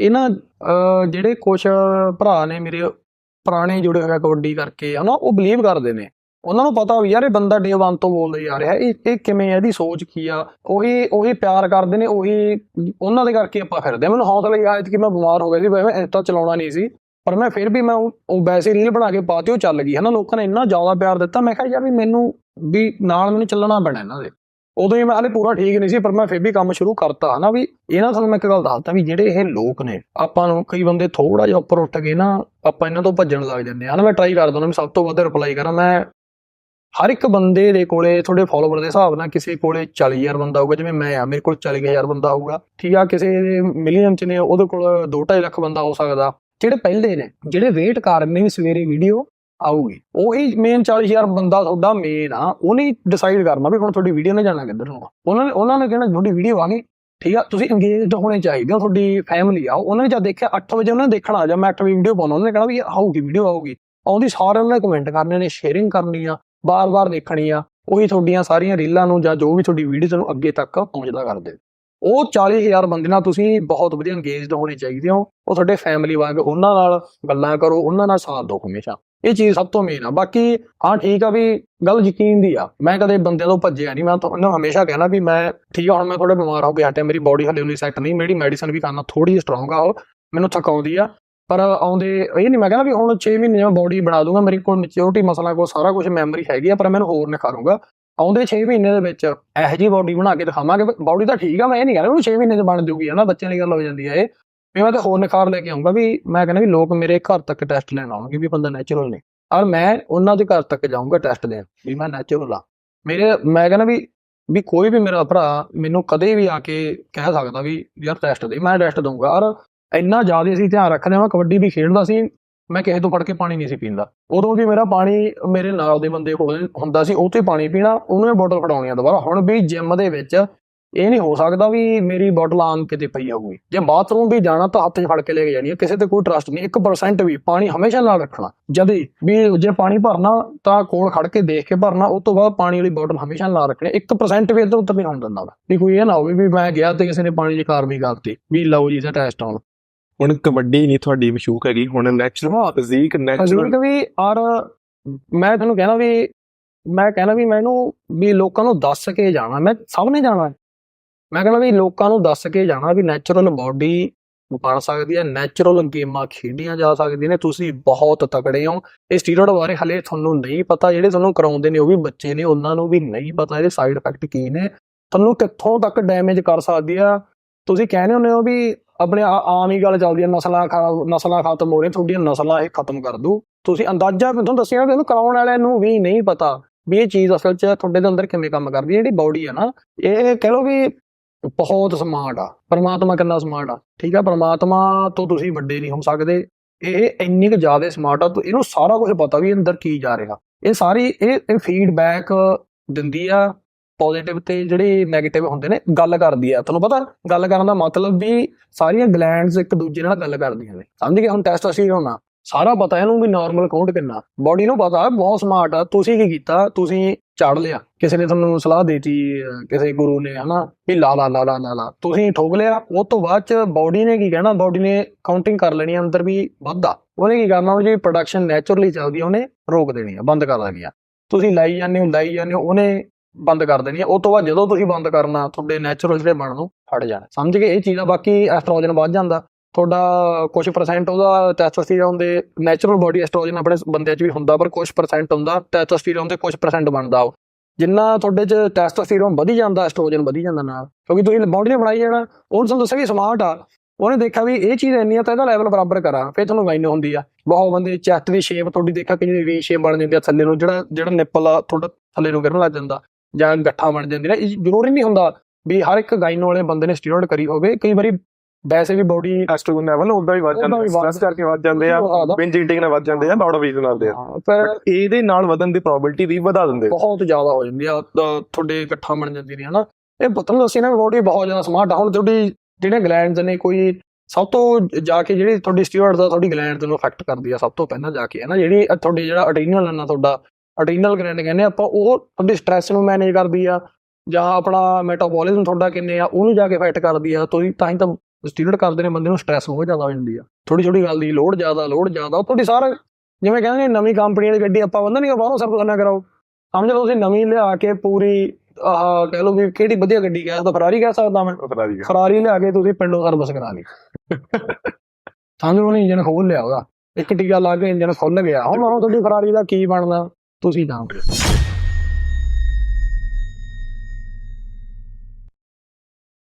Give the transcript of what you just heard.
ਇਹਨਾਂ ਅਹ, ਜਿਹੜੇ ਕੁਝ ਭਰਾ ਨੇ ਮੇਰੇ ਪੁਰਾਣੇ ਜੁੜੇ ਹੋਏ ਕਬੱਡੀ ਕਰਕੇ ਹਨਾ ਉਹ ਬਲੀਵ ਕਰਦੇ ਨੇ। ਉਹਨਾਂ ਨੂੰ ਪਤਾ ਵੀ ਯਾਰ ਇਹ ਬੰਦਾ ਡੇ 1 ਤੋਂ ਬੋਲਦਾ ਜਾ ਰਿਹਾ ਇਹ ਇਹ ਕਿਵੇਂ ਹੈ ਇਹਦੀ ਸੋਚ ਕੀ ਆ ਉਹੀ ਉਹੀ ਪਿਆਰ ਕਰਦੇ ਨੇ ਉਹੀ ਉਹਨਾਂ ਦੇ ਕਰਕੇ ਆਪਾਂ ਫਿਰਦੇ ਆ। ਮੈਨੂੰ ਹੌਸਲਾ ਇਹ ਆਇਆ ਕਿ ਮੈਂ ਬਿਮਾਰ ਹੋ ਗਿਆ ਸੀ ਮੈਂ ਇੰਸਟਾ ਚਲਾਉਣਾ ਨਹੀਂ ਸੀ ਪਰ ਮੈਂ ਫਿਰ ਵੀ ਮੈਂ ਉਹ ਉਹ ਵੈਸੇ ਰੀਲ ਬਣਾ ਕੇ ਪਾਤੀ ਉਹ ਚੱਲ ਗਈ ਹਨਾ। ਲੋਕਾਂ ਨੇ ਇੰਨਾ ਜ਼ਿਆਦਾ ਪਿਆਰ ਦਿੱਤਾ ਮੈਂ ਕਿਹਾ ਯਾਰ ਵੀ ਮੈਨੂੰ ਵੀ ਨਾਲ ਮੈਨੂੰ ਚੱਲਣਾ ਪੈਣਾ ਇਹਨਾਂ ਦੇ। ਉਦੋਂ ਹੀ ਮੈਂ ਹਾਲੇ ਪੂਰਾ ਠੀਕ ਨਹੀਂ ਸੀ, ਪਰ ਮੈਂ ਫਿਰ ਵੀ ਕੰਮ ਸ਼ੁਰੂ ਕਰਤਾ, ਹਨਾ ਵੀ ਇਹਨਾਂ ਤੁਹਾਨੂੰ ਮੈਂ ਇੱਕ ਗੱਲ ਦੱਸਦਾ ਵੀ ਜਿਹੜੇ ਇਹ ਲੋਕ ਨੇ, ਆਪਾਂ ਨੂੰ ਕਈ ਬੰਦੇ ਥੋੜਾ ਜਿਹਾ ਉੱਪਰ ਉੱਠ ਕੇ ਨਾ ਆਪਾਂ ਇਹਨਾਂ ਤੋਂ ਭੱਜਣ ਲੱਗ ਜਾਂਦੇ ਆ। ਮੈਂ ਟਰਾਈ ਕਰਦਾ ਉਹਨਾਂ ਨੂੰ ਸਭ ਤੋਂ ਵੱਧ ਰਿਪਲਾਈ ਕਰਾਂ, ਮੈਂ ਹਰ ਇੱਕ ਬੰਦੇ ਦੇ ਕੋਲੇ, ਤੁਹਾਡੇ ਫਾਲੋਵਰ ਦੇ ਹਿਸਾਬ ਨਾਲ ਕਿਸੇ ਕੋਲੇ 40000 ਬੰਦਾ ਹੋਊਗਾ, ਜਿਵੇਂ ਮੈਂ ਆ, ਮੇਰੇ ਕੋਲ 40000 ਬੰਦਾ ਹੋਊਗਾ, ਠੀਕ ਆ, ਕਿਸੇ ਦੇ ਮਿਲੀਅਨ ਚ ਨੇ, ਉਹਦੇ ਕੋਲ 2.5 ਲੱਖ ਬੰਦਾ ਹੋ ਸਕਦਾ। ਜਿਹੜੇ ਪਹਿਲੇ ਨੇ, ਜਿਹੜੇ ਵੇਟ ਕਰ ਰਹੇ ਨੇ ਸਵੇਰੇ ਵੀਡੀਓ ਆਊਗੀ। ਉਹੀ ਮੇਨ 40000 ਬੰਦਾ ਤੁਹਾਡਾ ਮੇਨ ਆ, ਉਹਨੇ ਡਿਸਾਈਡ ਕਰਨਾ ਵੀ ਹੁਣ ਤੁਹਾਡੀ ਵੀਡੀਓ ਨੇ ਜਾਣਾ ਕਿੱਧਰ ਨੂੰ ਉਹਨਾਂ ਨੇ ਉਹਨਾਂ ਨੇ ਕਹਿਣਾ ਤੁਹਾਡੀ ਵੀਡੀਓ ਆ ਗਈ, ਠੀਕ ਆ? ਤੁਸੀਂ ਇੰਗੇਜਡ ਹੋਣੇ ਚਾਹੀਦੇ ਹੋ, ਤੁਹਾਡੀ ਫੈਮਿਲੀ ਆ। ਉਹਨਾਂ ਨੇ ਜਦ ਦੇਖਿਆ 8 ਵਜੇ ਉਹਨਾਂ ਨੇ ਦੇਖਣਾ ਆ ਜਾ ਮੈਂ 8 ਵਜੇ ਵੀਡੀਓ ਪਾਉਣਾ ਉਹਨਾਂ ਨੇ ਕਹਿਣਾ ਵੀ ਆਊਗੀ ਵੀਡੀਓ ਆਊਗੀ। ਆਉਂਦੀ ਸਾਰਿਆਂ ਨੇ ਕਮੈਂਟ ਕਰਨੇ ਨੇ ਸ਼ੇਅਰਿੰਗ ਕਰਨੀ ਆ ਬਾਰ-ਬਾਰ ਦੇਖਣੀ ਆ। ਉਹੀ ਤੁਹਾਡੀਆਂ ਸਾਰੀਆਂ ਰੀਲਾਂ ਨੂੰ ਜਾਂ ਜੋ ਵੀ ਤੁਹਾਡੀ ਵੀਡੀਓ ਨੂੰ ਅੱਗੇ ਤੱਕ ਪਹੁੰਚਦਾ ਕਰਦੇ। ਉਹ 40000 ਬੰਦੇ ਨਾਲ ਤੁਸੀਂ ਬਹੁਤ ਵਧੀਆ ਇੰਗੇਜਡ ਹੋਣੇ ਚਾਹੀਦੇ ਹੋ। ਉਹ ਤੁਹਾਡੇ ਫੈਮਿਲੀ ਵਾਂਗ ਉਹਨਾਂ ਨਾਲ ਗੱਲਾਂ ਕਰੋ, ਉਹਨਾਂ ਨਾਲ ਸਾਥ ਦਿਓ ਹਮੇਸ਼ਾ। ਇਹ ਚੀਜ਼ ਸਭ ਤੋਂ ਮੇਨ ਆ। ਬਾਕੀ ਹਾਂ, ਠੀਕ ਆ ਵੀ ਗੱਲ ਯਕੀਨ ਦੀ ਆ। ਮੈਂ ਕਦੇ ਬੰਦੇ ਤੋਂ ਭੱਜਿਆ ਨਹੀਂ ਮੈਂ ਤੁਹਾਨੂੰ ਹਮੇਸ਼ਾ ਕਹਿਣਾ ਵੀ ਮੈਂ ਠੀਕ ਆ, ਹੁਣ ਮੈਂ ਥੋੜਾ ਬਿਮਾਰ ਹੋ ਗਿਆ ਹਟਿਆ। ਮੇਰੀ ਬਾਡੀ ਹਲੇ ਉਨੀ ਸੈੱਟ ਨਹੀਂ। ਮੇਰੀ ਮੈਡੀਸਨ ਵੀ ਖਾਣਾ ਥੋੜੀ ਸਟਰੋਂਗ ਆ। ਉਹ ਮੈਨੂੰ ਥਕਾਉਂਦੀ ਆ। ਪਰ ਆਉਂਦੇ ਇਹ ਨਹੀਂ ਮੈਂ ਕਹਿੰਦਾ ਵੀ ਹੁਣ 6 ਮਹੀਨੇ ਮੈਂ ਬਾਡੀ ਬਣਾ ਦੂੰਗਾ। ਮੇਰੇ ਕੋਲ ਮੈਚਿਓਰਿਟੀ ਮਸਲਾ ਕੋਲ ਸਾਰਾ ਕੁਝ ਮੈਮਰੀ ਹੈਗੀ ਆ, ਪਰ ਮੈਨੂੰ ਹੋਰ ਨਿਖਾਰੂੰਗਾ। ਆਉਂਦੇ 6 ਮਹੀਨੇ ਦੇ ਵਿੱਚ ਇਹੋ ਜਿਹੀ ਬਾਡੀ ਬਣਾ ਕੇ ਦਿਖਾਵਾਂਗੇ। ਬਾਡੀ ਤਾਂ ਠੀਕ ਆ, ਮੈਂ ਇਹ ਨਹੀਂ ਕਹਿੰਦਾ ਵੀ 6 ਮਹੀਨੇ ਚ ਬਣ ਜੂਗੀ। ਹਨਾ, ਬੱਚਿਆਂ ਦੀ ਗੱਲ ਹੋ ਜਾਂਦੀ ਆ ਇਹ। ਵੀ ਮੈਂ ਤਾਂ ਹੋਰ ਨਿਖਾਰ ਲੈ ਕੇ ਆਉਂਗਾ ਵੀ ਮੈਂ ਕਹਿੰਦਾ ਵੀ ਲੋਕ ਮੇਰੇ ਘਰ ਤੱਕ ਟੈਸਟ ਲੈਣ ਆਉਣਗੇ ਵੀ ਬੰਦਾ ਨੈਚੁਰਲ ਨੇ ਔਰ ਮੈਂ ਉਹਨਾਂ ਦੇ ਘਰ ਤੱਕ ਜਾਊਂਗਾ ਟੈਸਟ ਦੇਣ ਵੀ ਮੈਂ ਨੈਚੁਰਲ ਆ ਮੇਰੇ, ਮੈਂ ਕਹਿੰਦਾ ਵੀ ਵੀ ਕੋਈ ਵੀ ਮੇਰਾ ਭਰਾ ਮੈਨੂੰ ਕਦੇ ਵੀ ਆ ਕੇ ਕਹਿ ਸਕਦਾ ਵੀ ਯਾਰ ਟੈਸਟ ਦੇ, ਮੈਂ ਟੈਸਟ ਦਊਂਗਾ। ਔਰ ਇੰਨਾ ਜ਼ਿਆਦਾ ਅਸੀਂ ਧਿਆਨ ਰੱਖਦੇ ਹਾਂ ਕਬੱਡੀ ਵੀ ਖੇਡਦਾ ਸੀ, ਮੈਂ ਕਿਸੇ ਤੋਂ ਫੜ ਕੇ ਪਾਣੀ ਨਹੀਂ ਸੀ ਪੀਂਦਾ। ਉਦੋਂ ਵੀ ਮੇਰਾ ਪਾਣੀ ਮੇਰੇ ਨਾਲ ਦੇ ਬੰਦੇ ਕੋਲ ਹੁੰਦਾ ਸੀ, ਉਹ ਤੇ ਪਾਣੀ ਪੀਣਾ, ਉਹਨੂੰ ਮੈਂ ਬੋਟਲ ਫੜਾਉਣੀ ਆ ਦੁਬਾਰਾ। ਹੁਣ ਵੀ ਜਿਮ ਦੇ ਵਿੱਚ ਇਹ ਨਹੀਂ ਹੋ ਸਕਦਾ ਵੀ ਮੇਰੀ ਬੋਟਲ ਆਮ ਕਿਤੇ ਪਈ ਹੋਊਗੀ ਜੇ ਬਾਥਰੂਮ ਵੀ ਜਾਣਾ ਤਾਂ ਹੱਥ 'ਚ ਫੜ ਕੇ ਲੈ ਕੇ ਜਾਣੀ ਹੈ ਕਿਸੇ ਤੇ ਕੋਈ ਟਰਸਟ ਨਹੀਂ 1% ਵੀ ਪਾਣੀ ਹਮੇਸ਼ਾ ਨਾਲ ਰੱਖਣਾ ਜਦੇ ਵੀ ਜੇ ਪਾਣੀ ਭਰਨਾ ਤਾਂ ਕੋਲ ਖੜ ਕੇ ਦੇਖ ਕੇ ਭਰਨਾ ਉਸ ਤੋਂ ਬਾਅਦ ਪਾਣੀ ਵਾਲੀ ਬੋਟਲ ਹਮੇਸ਼ਾ ਨਾਲ ਰੱਖਣੀ 1% ਵੀ ਇੱਧਰ ਉੱਧਰ ਨਹੀਂ ਹੋਣ ਦਿੰਦਾ। ਵੀ ਕੋਈ ਇਹ ਨਾ ਹੋਵੇ ਵੀ ਮੈਂ ਗਿਆ ਤੇ ਕਿਸੇ ਨੇ ਪਾਣੀ ਦੀ ਕਾਰਵਾਈ ਕਰਤੀ ਵੀ ਲਓ ਜੀ ਇਹਦਾ ਟੈਸਟ ਆਉਣ ਹੁਣ ਕਬੱਡੀ ਨਹੀਂ ਤੁਹਾਡੀ ਮਸ਼ੂਕ ਹੈਗੀ ਹੁਣ ਨੈਚੁਰਲ ਫਿਜ਼ੀਕ ਨੈਚੁਰਲ ਵੀ ਔਰ ਮੈਂ ਤੁਹਾਨੂੰ ਕਹਿਣਾ ਵੀ ਮੈਂ ਕਹਿਣਾ ਵੀ ਮੈਨੂੰ ਵੀ ਲੋਕਾਂ ਨੂੰ ਦੱਸ ਕੇ ਜਾਣਾ ਮੈਂ ਸਭ ਨੇ ਜਾਣਾ। ਮੈਂ ਕਹਿੰਦਾ ਵੀ ਲੋਕਾਂ ਨੂੰ ਦੱਸ ਕੇ ਜਾਣਾ ਵੀ ਨੈਚੁਰਲ ਬਾਡੀ ਬਣ ਸਕਦੀ ਹੈ ਨੈਚੁਰਲ ਗੇਮਾਂ ਖੇਡੀਆਂ ਜਾ ਸਕਦੀਆਂ ਨੇ, ਤੁਸੀਂ ਬਹੁਤ ਤਕੜੇ ਹੋ। ਇਹ ਸਟੀਰੋਇਡ ਬਾਰੇ ਹਲੇ ਤੁਹਾਨੂੰ ਨਹੀਂ ਪਤਾ, ਜਿਹੜੇ ਤੁਹਾਨੂੰ ਕਰਾਉਂਦੇ ਨੇ ਉਹ ਵੀ ਬੱਚੇ ਨੇ, ਉਹਨਾਂ ਨੂੰ ਵੀ ਨਹੀਂ ਪਤਾ ਇਹਦੇ ਸਾਈਡ ਇਫੈਕਟ ਕੀ ਨੇ। ਤੁਹਾਨੂੰ ਕਿੱਥੋਂ ਤੱਕ ਡੈਮੇਜ ਕਰ ਸਕਦੀ ਆ? ਤੁਸੀਂ ਕਹਿੰਦੇ ਹੁੰਦੇ ਹੋ ਵੀ ਆਪਣੇ ਆ- ਆਮ ਹੀ ਗੱਲ ਚੱਲਦੀ ਹੈ ਨਸਲਾਂ ਖਾ- ਨਸਲਾਂ ਖਤਮ ਹੋ ਰਹੀਆਂ, ਤੁਹਾਡੀਆਂ ਨਸਲਾਂ ਇਹ ਖਤਮ ਕਰ ਦੂ ਤੁਸੀਂ ਅੰਦਾਜ਼ਾ ਤੁਹਾਨੂੰ ਦੱਸਿਆ ਤੁਹਾਨੂੰ ਕਰਾਉਣ ਵਾਲਿਆਂ ਨੂੰ ਵੀ ਨਹੀਂ ਪਤਾ ਵੀ ਇਹ ਚੀਜ਼ ਅਸਲ 'ਚ ਤੁਹਾਡੇ ਦੇ ਅੰਦਰ ਕਿਵੇਂ ਕੰਮ ਕਰਦੀ ਹੈ, ਜਿਹੜੀ ਬਾਡੀ ਹੈ ਨਾ। ਇਹ ਕਹਿ ਲਓ ਵੀ ਬਹੁਤ ਸਮਾਰਟ ਆ, ਪਰਮਾਤਮਾ ਕਿੰਨਾ ਸਮਾਰਟ ਆ। ਠੀਕ ਆ, ਪਰਮਾਤਮਾ ਤੋਂ ਤੁਸੀਂ ਵੱਡੇ ਨਹੀਂ ਹੋ ਸਕਦੇ। ਇਹ ਇੰਨੀ ਕੁ ਜ਼ਿਆਦਾ ਸਮਾਰਟ ਆ, ਤੇ ਇਹਨੂੰ ਸਾਰਾ ਕੁਝ ਪਤਾ ਵੀ ਅੰਦਰ ਕੀ ਜਾ ਰਿਹਾ। ਇਹ ਸਾਰੀ, ਇਹ ਫੀਡਬੈਕ ਦਿੰਦੀ ਆ ਪੋਜ਼ਿਟਿਵ ਤੇ ਜਿਹੜੇ 네ਗੇਟਿਵ ਹੁੰਦੇ ਨੇ, ਗੱਲ ਕਰਦੀ ਆ। ਤੁਹਾਨੂੰ ਪਤਾ, ਗੱਲ ਕਰਨ ਦਾ ਮਤਲਬ ਵੀ ਸਾਰੀਆਂ ਗਲੈਂਡਸ ਇੱਕ ਦੂਜੇ ਨਾਲ ਗੱਲ ਕਰਦੀਆਂ ਨੇ। ਸਮਝ ਗਏ? ਹੁਣ ਟੈਸਟ ਅਸੀਂ ਆ ਸਾਰਾ ਪਤਾ ਇਹਨੂੰ ਵੀ ਨਾਰਮਲ ਕਾਊਂਟ ਕਿੰਨਾ। ਬਾਡੀ ਨੂੰ ਪਤਾ ਬਹੁਤ ਸਮਾਰਟ ਆ। ਤੁਸੀਂ ਕੀ ਕੀਤਾ? ਤੁਸੀਂ ਚੜ ਲਿਆ। ਕਿਸੇ ਨੇ ਤੁਹਾਨੂੰ ਸਲਾਹ ਦੇਤੀ ਕਿਸੇ ਗੁਰੂ ਨੇ ਹਨਾ? ਵੀ ਲਾ ਲਾ ਲਾ ਲਾ ਲਾ ਲਾ। ਤੁਸੀਂ ਠੋਕ ਲਿਆ। ਉਹ ਤੋਂ ਬਾਅਦ ਚ ਬਾਡੀ ਨੇ ਕੀ ਕਹਿਣਾ? ਬਾਡੀ ਨੇ ਕਾਊਂਟਿੰਗ ਕਰ ਲੈਣੀ ਆ, ਅੰਦਰ ਵੀ ਵੱਧਾ। ਉਹਨੇ ਕੀ ਕਰਨਾ? ਉਹ ਜਿਹੜੀ ਪ੍ਰੋਡਕਸ਼ਨ ਨੈਚੁਰਲੀ ਚੱਲਦੀ ਆ ਉਹਨੇ ਰੋਕ ਦੇਣੀ ਆ ਬੰਦ ਕਰ ਦੇਣੀ ਆ। ਤੁਸੀਂ ਲਾਈ ਜਾਂਦੇ ਹੋ ਲਾਈ ਜਾਂਦੇ ਹੋ ਉਹਨੇ ਬੰਦ ਕਰ ਦੇਣੀ ਆ। ਉਹ ਤੋਂ ਬਾਅਦ ਜਦੋਂ ਤੁਸੀਂ ਬੰਦ ਕਰਨਾ ਤੁਹਾਡੇ ਨੈਚੁਰਲ ਜਿਹੜੇ ਬਣਨ ਨੂੰ ਹਟ ਜਾਣਾ। ਸਮਝ ਗਏ? ਇਹ ਚੀਜ਼ ਆ ਬਾਕੀ ਐਸਟ੍ਰੋਜਨ ਵੱਧ ਜਾਂਦਾ। ਤੁਹਾਡਾ ਕੁਝ ਪਰਸੈਂਟ ਉਹਦਾ ਟੈਸਟੋਸਟੀਰੋਨ ਦੇ ਨੈਚੁਰਲ ਬਾਡੀ ਐਸਟ੍ਰੋਜਨ ਆਪਣੇ ਬੰਦਿਆਂ 'ਚ ਵੀ ਹੁੰਦਾ, ਪਰ ਕੁਝ ਪਰਸੈਂਟ ਹੁੰਦਾ ਟੈਸਟੋਸਟੀਰੋਨ ਦੇ ਕੁਝ ਪਰਸੈਂਟ ਬਣਦਾ ਉਹ। ਜਿੰਨਾ ਤੁਹਾਡੇ 'ਚ ਟੈਸਟੋਸਟੀਰੋਨ ਵਧੀ ਜਾਂਦਾ ਐਸਟ੍ਰੋਜਨ ਵਧੀ ਜਾਂਦਾ ਨਾਲ, ਕਿਉਂਕਿ ਤੁਸੀਂ ਬਾਡੀ ਨੇ ਬਣਾਈ ਜਾਣਾ, ਉਹਨੂੰ ਤੁਹਾਨੂੰ ਦੱਸਿਆ ਵੀ ਸਮਾਰਟ ਆ, ਉਹਨੇ ਦੇਖਿਆ ਵੀ ਇਹ ਚੀਜ਼ ਇੰਨੀ ਆ ਤਾਂ ਇਹਦਾ ਲੈਵਲ ਬਰਾਬਰ ਕਰਾਂ, ਫਿਰ ਤੁਹਾਨੂੰ ਗਾਈਨ ਹੁੰਦੀ ਆ। ਬਹੁਤ ਬੰਦੇ ਚੈਸਟ ਦੀ ਸ਼ੇਪ ਤੁਹਾਡੀ ਦੇਖਿਆ ਕਿ ਜਿਹਦੀ ਵੀ ਸ਼ੇਪ ਬਣ ਜਾਂਦੀ ਆ ਥੱਲੇ ਨੂੰ, ਜਿਹੜਾ ਜਿਹੜਾ ਨਿੱਪਲ ਆ, ਤੁਹਾਡਾ ਥੱਲੇ ਨੂੰ ਗਿਰਨ ਲੱਗ ਜਾਂਦਾ, ਜਾਂ ਗੱਠਾਂ ਬਣ ਜਾਂਦੀ ਨੇ, ਇਹ ਜ਼ਰੂਰੀ ਨਹੀਂ ਹੁੰਦਾ ਵੀ ਹਰ ਇੱਕ ਗਾਈਨੋ ਵਾਲੇ ਬੰਦੇ ਨੇ ਸਟੀਰੋਇਡ ਕਰੀ ਹੋਵੇ, ਕਈ ਵਾਰੀ ਵੈਸੇ ਵੀ ਬਾਡੀ ਐਸਟ੍ਰੋਜਨ ਲੈਵਲ ਉਦਾਂ ਹੀ ਵੱਧ ਜਾਂਦਾ ਸਟ੍ਰੈਸ ਕਰਕੇ ਵੱਧ ਜਾਂਦੇ ਆ ਬਿੰਜ ਈਟਿੰਗ ਨਾਲ ਵੱਧ ਜਾਂਦੇ ਆ ਬਾੜਾ ਵੀਕ ਨਾਲ ਦੇ ਆ। ਪਰ ਇਹਦੇ ਨਾਲ ਵਧਣ ਦੀ ਪ੍ਰੋਬਿਲਿਟੀ ਵੀ ਵਧਾ ਦਿੰਦੇ ਬਹੁਤ ਜ਼ਿਆਦਾ ਹੋ ਜਾਂਦੀ ਆ ਤੁਹਾਡੇ ਇਕੱਠਾ ਬਣ ਜਾਂਦੀ ਨੇ ਹਨਾ? ਇਹ ਨਹੀਂ ਅਸੀਂ ਨਾ ਬੋਡੀ ਬਹੁਤ ਜ਼ਿਆਦਾ ਸਮਾਰਟ ਹੁਣ ਤੁਹਾਡੀ ਜਿਹੜੇ ਗਲੈਂਡਸ ਨੇ ਕੋਈ ਸਭ ਤੋਂ ਜਾ ਕੇ ਜਿਹੜੀ ਤੁਹਾਡੀ ਸਟੀਰੋਇਡ ਦਾ ਤੁਹਾਡੀ ਗਲੈਂਡ ਨੂੰ ਅਫੈਕਟ ਕਰਦੀ ਆ ਸਭ ਤੋਂ ਪਹਿਲਾਂ ਜਾ ਕੇ ਹਨਾ? ਜਿਹੜੀ ਤੁਹਾਡੀ ਜਿਹੜਾ ਅਡਰੀਨਲ ਨਾ ਤੁਹਾਡਾ ਅਡਰੀਨਲ ਗਲੈਂਡ ਕਹਿੰਦੇ ਆਪਾਂ ਉਹ ਤੁਹਾਡੀ ਸਟ੍ਰੈਸ ਨੂੰ ਮੈਨੇਜ ਕਰਦੀ ਆ ਜਾਂ ਆਪਣਾ ਮੈਟਾਬੋਲਿਜ਼ਮ ਤੁਹਾਡਾ ਕਿੰਨੇ ਆ ਉਹਨੂੰ ਜਾ ਕੇ ਅਫੈਕਟ ਕਰਦੀ ਆ ਤੁਸੀਂ ਤਾਂ ਹੀ ਤਾਂ ਸਟੀਰੋਇਡ ਕਰਦੇ ਨੇ ਬੰਦੇ ਨੂੰ ਸਟ੍ਰੈਸ ਬਹੁਤ ਜ਼ਿਆਦਾ ਹੋ ਜਾਂਦੀ ਆ। ਥੋੜੀ ਛੋਟੀ ਗੱਲ ਦੀ ਲੋਡ ਜ਼ਿਆਦਾ ਲੋਡ ਜ਼ਿਆਦਾ ਉਹ ਤੁਹਾਡੀ ਸਾਰਾ ਜਿਵੇਂ ਕਹਿੰਦੇ ਨੇ ਨਵੀਂ ਕੰਪਨੀ ਵਾਲੀ ਗੱਡੀ ਆਪਾਂ ਬੰਦਾ ਨਹੀਂ ਬਾਹਰੋਂ ਸਰਵਿਸ ਕਰਨਾ ਕਰਾਓ। ਸਮਝ ਲਓ ਤੁਸੀਂ ਨਵੀਂ ਲਿਆ ਕੇ ਪੂਰੀ ਆਹ ਕਹਿ ਲਓ ਵੀ ਕਿਹੜੀ ਵਧੀਆ ਗੱਡੀ ਕਹਿ ਸਕਦਾ ਫਰਾਰੀ ਕਹਿ ਸਕਦਾ ਮੈਂ। ਫਰਾਰੀ ਫਰਾਰੀ ਲਿਆ ਕੇ ਤੁਸੀਂ ਪਿੰਡੋਂ ਸਰਵਿਸ ਕਰਾ ਲਈ। ਸਮਝ ਲਓ ਇੰਜਨ ਖੋਲ ਲਿਆ ਉਹਦਾ। ਇੱਕ ਟੀਕਾ ਲਾ ਕੇ ਇੰਜਨ ਖੁੱਲ ਗਿਆ। ਹੁਣ ਉਹ ਤੁਹਾਡੀ ਫਰਾਰੀ ਦਾ ਕੀ ਬਣਦਾ ਤੁਸੀਂ ਜਾਣਦੇ